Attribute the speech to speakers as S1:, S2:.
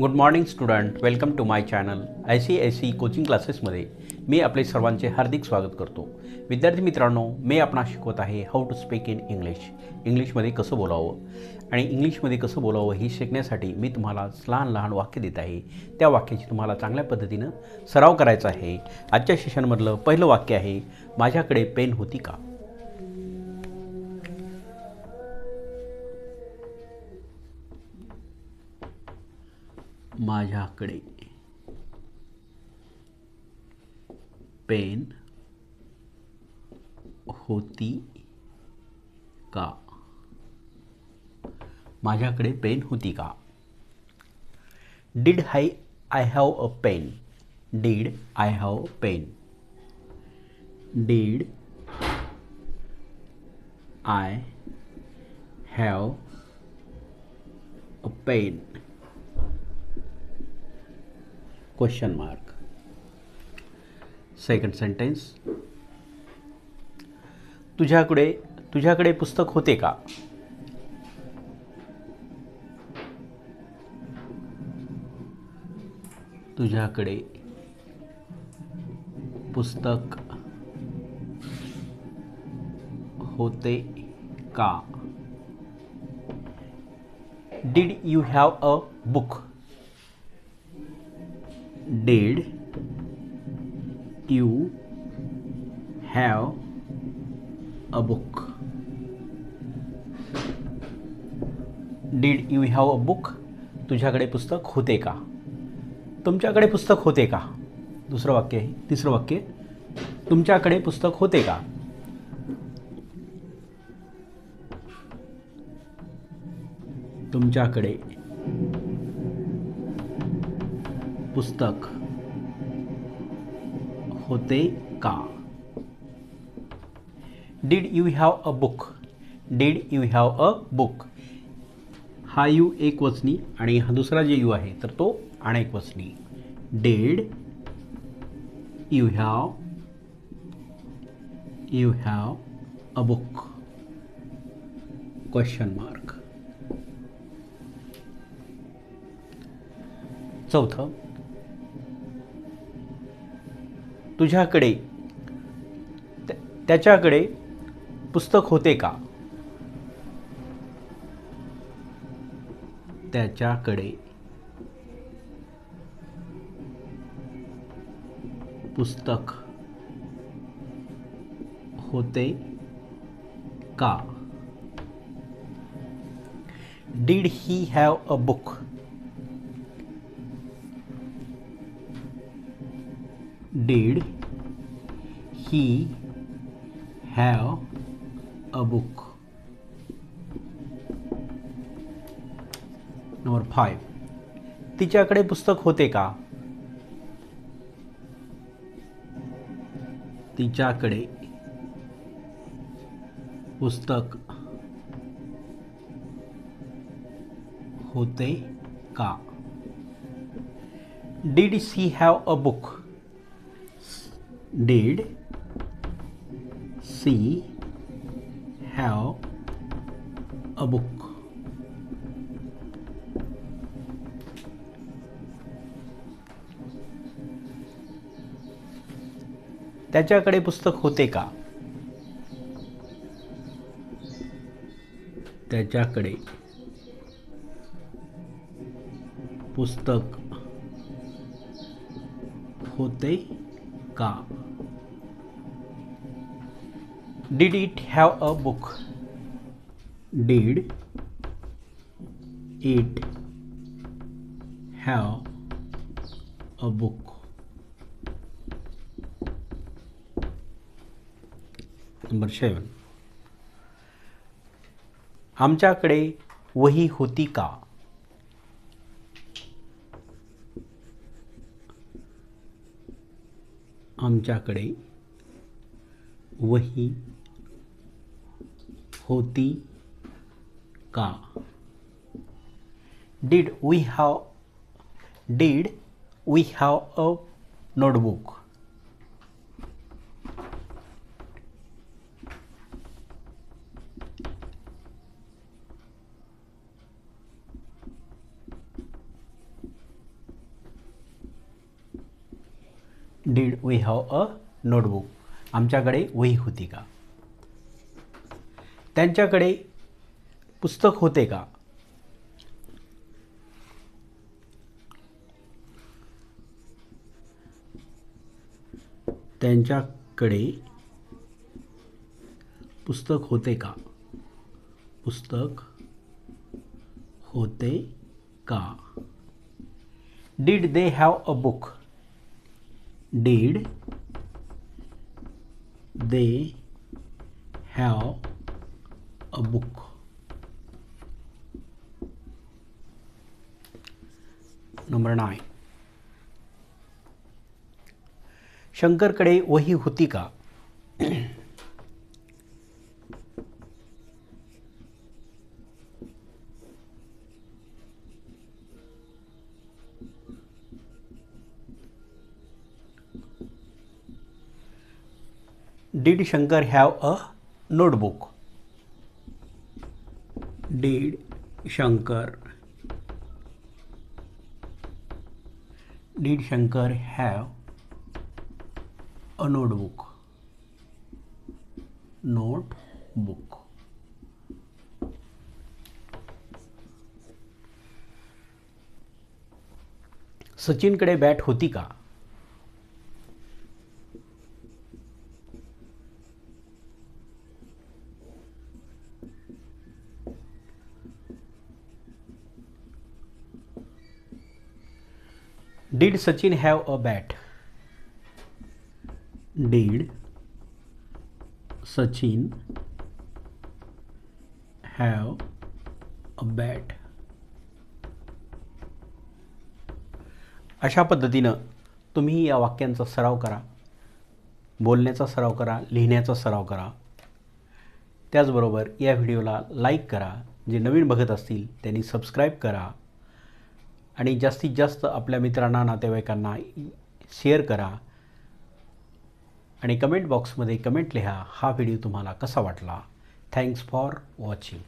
S1: Good morning student welcome to my channel I C I C coaching क्लासेसमध्ये मी आपले सर्वांचे हार्दिक स्वागत करतो. विद्यार्थी मित्रांनो मी आपणास शिकवत आहे how to speak in English इंग्लिशमध्ये कसं बोलावं? आणि इंग्लिशमध्ये कसं बोलावं हे शिकण्यासाठी मी तुम्हाला लहान लहान वाक्य देत आहे. त्या वाक्याची तुम्हाला चांगल्या पद्धतीनं सराव करायचा आहे. आजच्या सेशनमधलं पहिलं वाक्य आहे माझ्याकडे पेन होती का? माझ्याकडे पेन होती का? माझ्याकडे पेन होती का? Did hi I have a pen did I have pen did I have a pen question mark second sentence. तुझ्याकडे तुझ्याकडे पुस्तक होते का? तुझ्याकडे पुस्तक होते का? Did you have a book did you have a book? Did you have a book? तुझ्याकडे पुस्तक होते का? तुमच्याकडे पुस्तक होते का? दुसरं वाक्य आहे. तिसरं वाक्य, तुमच्याकडे पुस्तक होते का? तुमच्याकडे पुस्तक होते का? Did you have a book did you have a book हा यू एक वचनी आणि हा दुसरा जे यू आहे तर तो अनेक वचनी. Did you have you have a book question mark चौथं तुझ्याकडे त्याच्याकडे पुस्तक होते का? त्याच्याकडे पुस्तक होते का? Did he have a book did he have a book? Number five तिच्याकडे पुस्तक होते का? तिच्याकडे पुस्तक होते का? Did she have a book did she have a book? त्याच्याकडे पुस्तक होते का? त्याच्याकडे पुस्तक होते काम did it have a book did it have a book number seven आमच्याकडे वही होती का? आमच्याकडे वही होती का? Did we have did we have a notebook did we have a notebook आमच्याकडे वही होती का? त्यांच्याकडे पुस्तक होते का? त्यांच्याकडे पुस्तक होते का? पुस्तक होते का? Did they have a book did they have a book number nine Shankar कडे वही होती का did Shankar have a notebook did Shankar did Shankar have a notebook notebook सचिनकडे bat होती का? Did Sachin have a bat did Sachin have a bat अशा पद्धतीनं तुम्ही या वाक्यांचा सराव करा बोलण्याचा सराव करा लिहिण्याचा सराव करा. त्याचबरोबर या व्हिडिओला लाईक करा. जे नवीन बघत असतील त्यांनी सबस्क्राईब करा. आणि जास्तीत जास्त आपल्या मित्रांना नातेवाईकांना शेअर करा. आणि कमेंट बॉक्समध्ये कमेंट लिहा हा व्हिडिओ तुम्हाला कसा वाटला? Thanks for watching